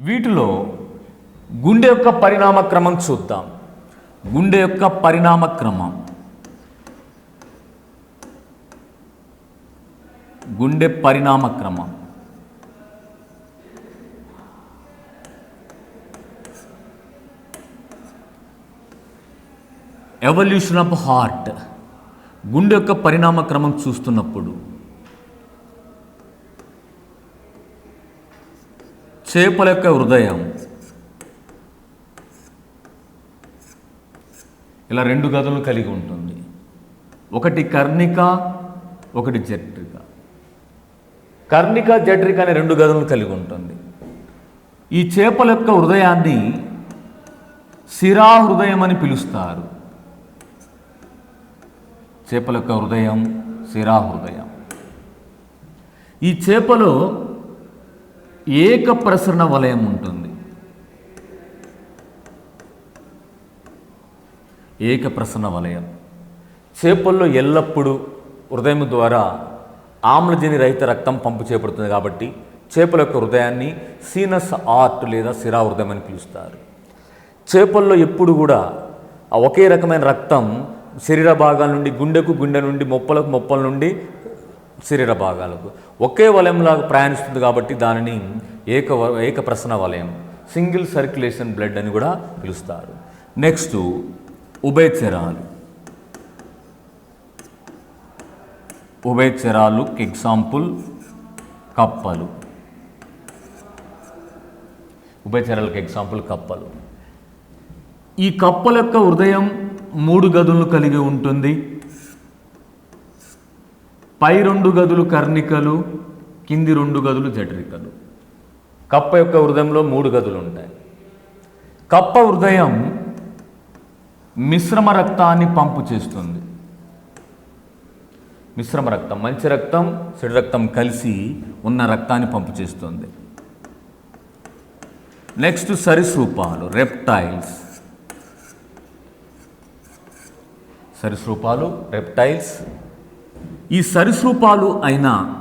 వీటిలో గుండె యొక్క పరిణామ క్రమం చూద్దాం. గుండె యొక్క పరిణామ క్రమం. గుండె పరిణామ క్రమం. ఎవల్యూషన్ ఆఫ్ హార్ట్ గుండె యొక్క పరిణామ క్రమం చూస్తున్నప్పుడు చేపల యొక్క హృదయం. ఇలా రెండు గదులు కలిగి ఉంటుంది. ఒకటి కర్ణిక ఒకటి జట్రిక. కర్ణిక జట్రిక అనే రెండు గదులను కలిగి ఉంటుంది. ఈ చేపల యొక్క హృదయాన్ని శిరా హృదయం అని పిలుస్తారు. చేపల యొక్క హృదయం శిరా హృదయం ఈ చేపలో ఏక ప్రసరణ వలయం ఉంటుంది. ఏక ప్రసరణ వలయం. చేపల్లో ఎల్లప్పుడూ హృదయం ద్వారా ఆమ్లజని రహిత రక్తం పంపు చేయబడుతుంది కాబట్టి చేపల యొక్క హృదయాన్ని సీనస్ ఆర్ట్ లేదా శిరా హృదయం అని పిలుస్తారు. చేపల్లో ఎప్పుడు కూడా ఒకే రకమైన రక్తం శరీర భాగాల నుండి గుండెకు గుండె నుండి మొప్పలకు మొప్పల నుండి శరీర భాగాలకు. ఒకే వలయంలాగా ప్రయాణిస్తుంది కాబట్టి దానిని ఏక ఏకప్రసన ఏక వలయం సింగిల్ సర్క్యులేషన్ బ్లడ్ అని కూడా పిలుస్తారు. నెక్స్ట్ ఉభయచరాలు. ఉభయచరాలు ఎగ్జాంపుల్ కప్పలు. ఉభయచరాలకు ఎగ్జాంపుల్ కప్పలు. ఈ కప్పల యొక్క హృదయం మూడు గదులను కలిగి ఉంటుంది. పై రెండు గదులు కర్ణికలు కింది రెండు గదులు జఠరికలు. కప్ప యొక్క హృదయంలో మూడు గదులు ఉంటాయి. కప్ప హృదయం మిశ్రమ రక్తాన్ని పంపు చేస్తుంది. మిశ్రమ రక్తం మంచి రక్తం చెడు రక్తం కలిసి ఉన్న రక్తాన్ని పంపు చేస్తుంది. నెక్స్ట్ సరీసృపాలు రెప్టైల్స్. సరీసృపాలు రెప్టైల్స్ ఈ సరీసృపాలు అయిన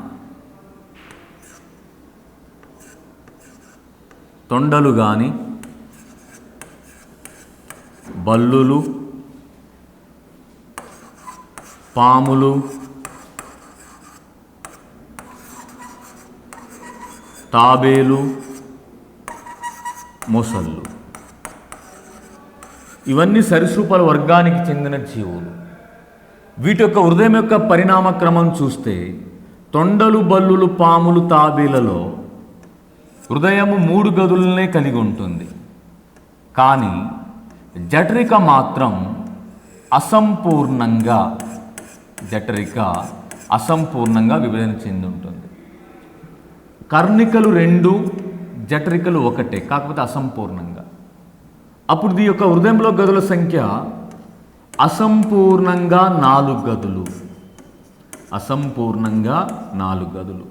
తొండలు కానీ బల్లులు పాములు తాబేలు మొసళ్ళు. ఇవన్నీ సరీసృపాల వర్గానికి చెందిన జీవులు. వీటి యొక్క హృదయం యొక్క పరిణామ క్రమం చూస్తే తొండలు బల్లులు పాములు తాబేలలో హృదయము మూడు గదులనే కలిగి ఉంటుంది. కానీ జఠరిక మాత్రం అసంపూర్ణంగా జఠరిక అసంపూర్ణంగా విభజన చెంది ఉంటుంది. కర్ణికలు రెండు జఠరికలు ఒకటే కాకపోతే అసంపూర్ణంగా. అప్పుడు ఈ యొక్క హృదయంలో గదుల సంఖ్య అసంపూర్ణంగా నాలుగు గదులు. అసంపూర్ణంగా నాలుగు గదులు.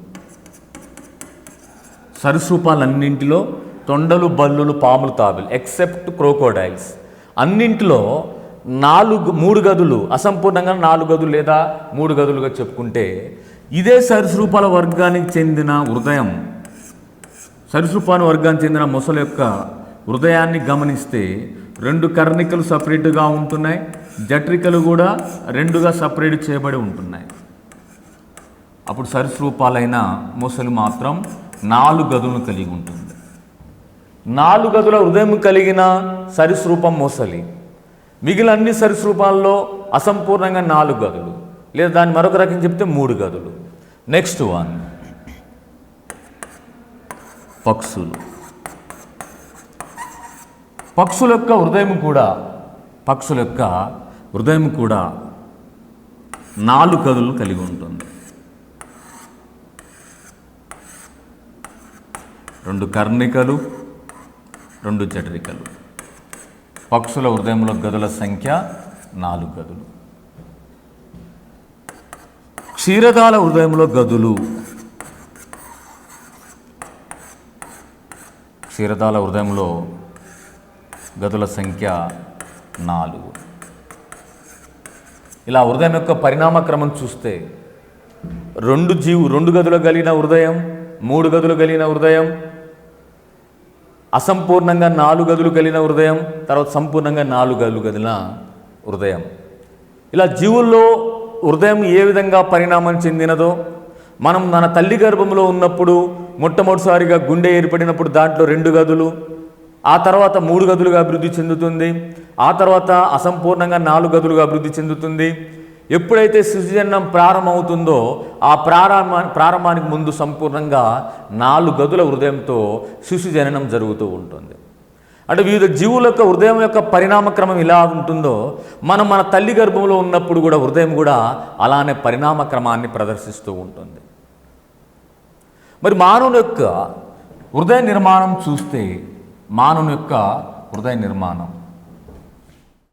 సరసూపాలన్నింటిలో తొండలు బల్లులు పాములు తాబులు ఎక్సెప్ట్ క్రోకోడైల్స్ అన్నింటిలో నాలుగు మూడు గదులు అసంపూర్ణంగా నాలుగు గదులు లేదా మూడు గదులుగా చెప్పుకుంటే ఇదే సరీసృపాల వర్గానికి చెందిన హృదయం. సరీసృపాను వర్గానికి చెందిన మొసల యొక్క హృదయాన్ని గమనిస్తే రెండు కర్ణికలు సపరేట్గా ఉంటున్నాయి. జట్రికలు కూడా రెండుగా సపరేట్ చేయబడి ఉంటున్నాయి. అప్పుడు సరీసృపాలైన మొసలు మాత్రం నాలుగు గదులను కలిగి ఉంటుంది. నాలుగు గదుల హృదయం కలిగిన సరీసృపం మొసలి. మిగిలిన అన్ని సరీసృపాల్లో అసంపూర్ణంగా నాలుగు గదులు లేదా దాన్ని మరొక రకం చెప్తే మూడు గదులు. నెక్స్ట్ వన్ పక్షులు. పక్షుల యొక్క హృదయం కూడా పక్షుల యొక్క హృదయం కూడా నాలుగు గదులు కలిగి ఉంటుంది. రెండు కర్ణికలు రెండు జఠరికలు. పక్షుల హృదయంలో గదుల సంఖ్య నాలుగు గదులు క్షీరదాల హృదయంలో గదులు. క్షీరదాల హృదయంలో గదుల సంఖ్య నాలుగు. ఇలా హృదయం యొక్క పరిణామ క్రమం చూస్తే రెండు జీవు రెండు గదులు కలిగిన హృదయం మూడు గదులు కలిగిన హృదయం అసంపూర్ణంగా నాలుగు గదులు కలిగిన హృదయం తర్వాత సంపూర్ణంగా నాలుగు గదులు కలిగిన హృదయం. ఇలా జీవుల్లో హృదయం ఏ విధంగా పరిణామం చెందినదో మనం మన తల్లి గర్భంలో ఉన్నప్పుడు మొట్టమొదటిసారిగా గుండె ఏర్పడినప్పుడు దాంట్లో రెండు గదులు ఆ తర్వాత మూడు గదులుగా అభివృద్ధి చెందుతుంది. ఆ తర్వాత అసంపూర్ణంగా నాలుగు గదులుగా అభివృద్ధి చెందుతుంది. ఎప్పుడైతే శిశుజన్నం ప్రారంభమవుతుందో ఆ ప్రారంభ ప్రారంభానికి ముందు సంపూర్ణంగా నాలుగు గదుల హృదయంతో శిశుజననం జరుగుతూ ఉంటుంది. అంటే వివిధ జీవుల యొక్క హృదయం యొక్క పరిణామక్రమం ఇలా ఉంటుందో మనం మన తల్లి గర్భంలో ఉన్నప్పుడు కూడా హృదయం కూడా అలానే పరిణామ క్రమాన్ని ప్రదర్శిస్తూ ఉంటుంది. మరి మానవుని యొక్క హృదయ నిర్మాణం చూస్తే మానవుని యొక్క హృదయ నిర్మాణం.